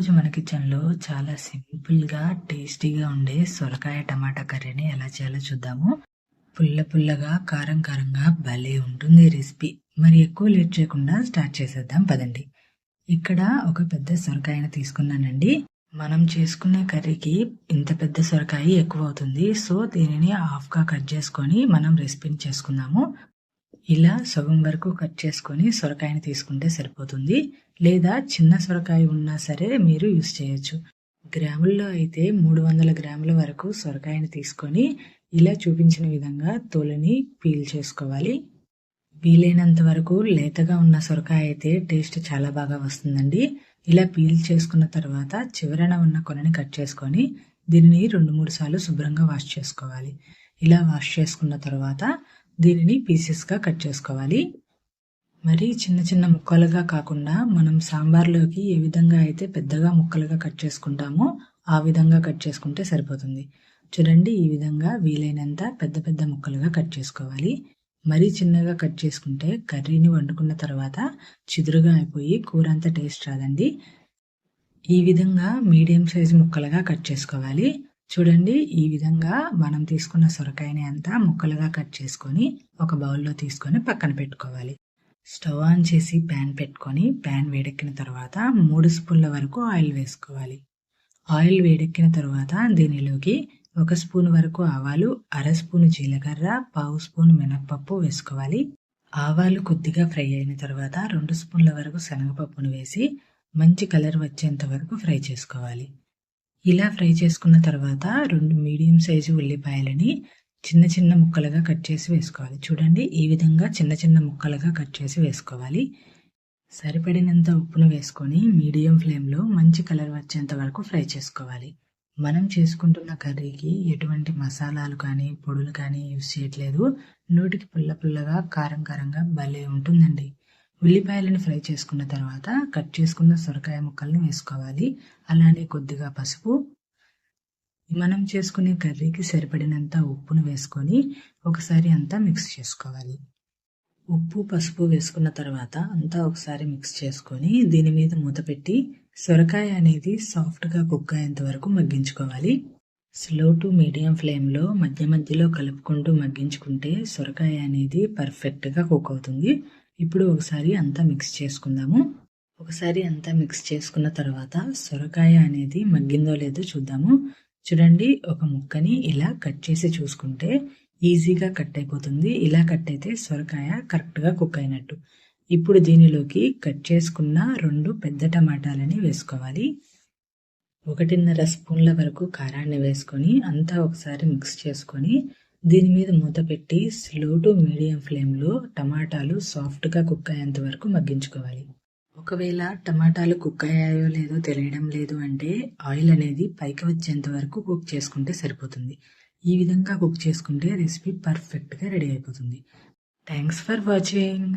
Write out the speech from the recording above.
ఈరోజు మన కిచెన్లో చాలా సింపుల్గా టేస్టీగా ఉండే సొరకాయ టమాటా కర్రీని ఎలా చేయాలో చూద్దాము. పుల్ల పుల్లగా కారం కారంగా భలే ఉంటుంది రెసిపీ. మరి ఎక్కువ లేట్ చేయకుండా స్టార్ట్ చేసేద్దాం పదండి. ఇక్కడ ఒక పెద్ద సొరకాయను తీసుకున్నానండి. మనం చేసుకునే కర్రీకి ఇంత పెద్ద సొరకాయ ఎక్కువ అవుతుంది. సో దీనిని హాఫ్గా కట్ చేసుకొని మనం రెసిపీని చేసుకుందాము. ఇలా సగం వరకు కట్ చేసుకొని సొరకాయని తీసుకుంటే సరిపోతుంది. లేదా చిన్న సొరకాయ ఉన్నా సరే మీరు యూస్ చేయొచ్చు. గ్రాముల్లో అయితే మూడు వందల గ్రాముల వరకు సొరకాయని తీసుకొని ఇలా చూపించిన విధంగా తోలని పీల్ చేసుకోవాలి. వీలైనంత వరకు లేతగా ఉన్న సొరకాయ అయితే టేస్ట్ చాలా బాగా వస్తుందండి. ఇలా పీల్ చేసుకున్న తర్వాత చివరన ఉన్న కొనని కట్ చేసుకొని దీనిని రెండు మూడు సార్లు శుభ్రంగా వాష్ చేసుకోవాలి. ఇలా వాష్ చేసుకున్న తర్వాత దీనిని పీసెస్గా కట్ చేసుకోవాలి. మరి చిన్న చిన్న ముక్కలుగా కాకుండా మనం సాంబార్లోకి ఏ విధంగా అయితే పెద్దగా ముక్కలుగా కట్ చేసుకుంటామో ఆ విధంగా కట్ చేసుకుంటే సరిపోతుంది. చూడండి ఈ విధంగా వీలైనంత పెద్ద పెద్ద ముక్కలుగా కట్ చేసుకోవాలి. మరీ చిన్నగా కట్ చేసుకుంటే కర్రీని వండుకున్న తర్వాత చిదురుగా అయిపోయి కూర అంత టేస్ట్ రాదండి. ఈ విధంగా మీడియం సైజు ముక్కలుగా కట్ చేసుకోవాలి. చూడండి ఈ విధంగా మనం తీసుకున్న సొరకాయని అంతా ముక్కలుగా కట్ చేసుకొని ఒక బౌల్లో తీసుకొని పక్కన పెట్టుకోవాలి. స్టవ్ ఆన్ చేసి ప్యాన్ పెట్టుకొని ప్యాన్ వేడెక్కిన తర్వాత మూడు స్పూన్ల వరకు ఆయిల్ వేసుకోవాలి. ఆయిల్ వేడెక్కిన తర్వాత దీనిలోకి ఒక స్పూన్ వరకు ఆవాలు అర స్పూన్ జీలకర్ర పావు స్పూన్ మినప్పప్పు వేసుకోవాలి. ఆవాలు కొద్దిగా ఫ్రై అయిన తర్వాత రెండు స్పూన్ల వరకు శనగపప్పును వేసి మంచి కలర్ వచ్చేంత వరకు ఫ్రై చేసుకోవాలి. ఇలా ఫ్రై చేసుకున్న తర్వాత రెండు మీడియం సైజు ఉల్లిపాయలని చిన్న చిన్న ముక్కలుగా కట్ చేసి వేసుకోవాలి. చూడండి ఈ విధంగా చిన్న చిన్న ముక్కలుగా కట్ చేసి వేసుకోవాలి. సరిపడినంత ఉప్పును వేసుకొని మీడియం ఫ్లేమ్లో మంచి కలర్ వచ్చేంత వరకు ఫ్రై చేసుకోవాలి. మనం చేసుకుంటున్న కర్రీకి ఎటువంటి మసాలాలు కానీ పొడులు కానీ యూస్ చేయట్లేదు. నోటికి పుల్ల పుల్లగా కారం కారంగా భలే ఉంటుందండి. ఉల్లిపాయలను ఫ్రై చేసుకున్న తర్వాత కట్ చేసుకున్న సొరకాయ ముక్కలను వేసుకోవాలి. అలానే కొద్దిగా పసుపు. మనం చేసుకునే కర్రీకి సరిపడినంత ఉప్పును వేసుకొని ఒకసారి అంతా మిక్స్ చేసుకోవాలి. ఉప్పు పసుపు వేసుకున్న తర్వాత అంతా ఒకసారి మిక్స్ చేసుకొని దీని మీద మూత పెట్టి సొరకాయ అనేది సాఫ్ట్గా కుక్ అయ్యేంత వరకు మగ్గించుకోవాలి. స్లో టు మీడియం ఫ్లేమ్లో మధ్య మధ్యలో కలుపుకుంటూ మగ్గించుకుంటే సొరకాయ అనేది పర్ఫెక్ట్గా కుక్ అవుతుంది. ఇప్పుడు ఒకసారి అంతా మిక్స్ చేసుకుందాము. ఒకసారి అంతా మిక్స్ చేసుకున్న తర్వాత సొరకాయ అనేది మగ్గిందో లేదో చూద్దాము. చూడండి ఒక ముక్కని ఇలా కట్ చేసి చూసుకుంటే ఈజీగా కట్ అయిపోతుంది. ఇలా కట్ అయితే సొరకాయ కరెక్ట్గా కుక్ అయినట్టు. ఇప్పుడు దీనిలోకి కట్ చేసుకున్న రెండు పెద్ద టమాటాలని వేసుకోవాలి. ఒకటిన్నర స్పూన్ల వరకు కారాన్ని వేసుకొని అంతా ఒకసారి మిక్స్ చేసుకొని దీని మీద మూత పెట్టి స్లో టు మీడియం ఫ్లేమ్లో టమాటాలు సాఫ్ట్గా కుక్ అయ్యేంత వరకు మగ్గించుకోవాలి. ఒకవేళ టమాటాలు కుక్ అయ్యాయో లేదో తెలియడం లేదు అంటే ఆయిల్ అనేది పైకి వచ్చేంత వరకు కుక్ చేసుకుంటే సరిపోతుంది. ఈ విధంగా కుక్ చేసుకుంటే రెసిపీ పర్ఫెక్ట్గా రెడీ అయిపోతుంది. Thanks for watching.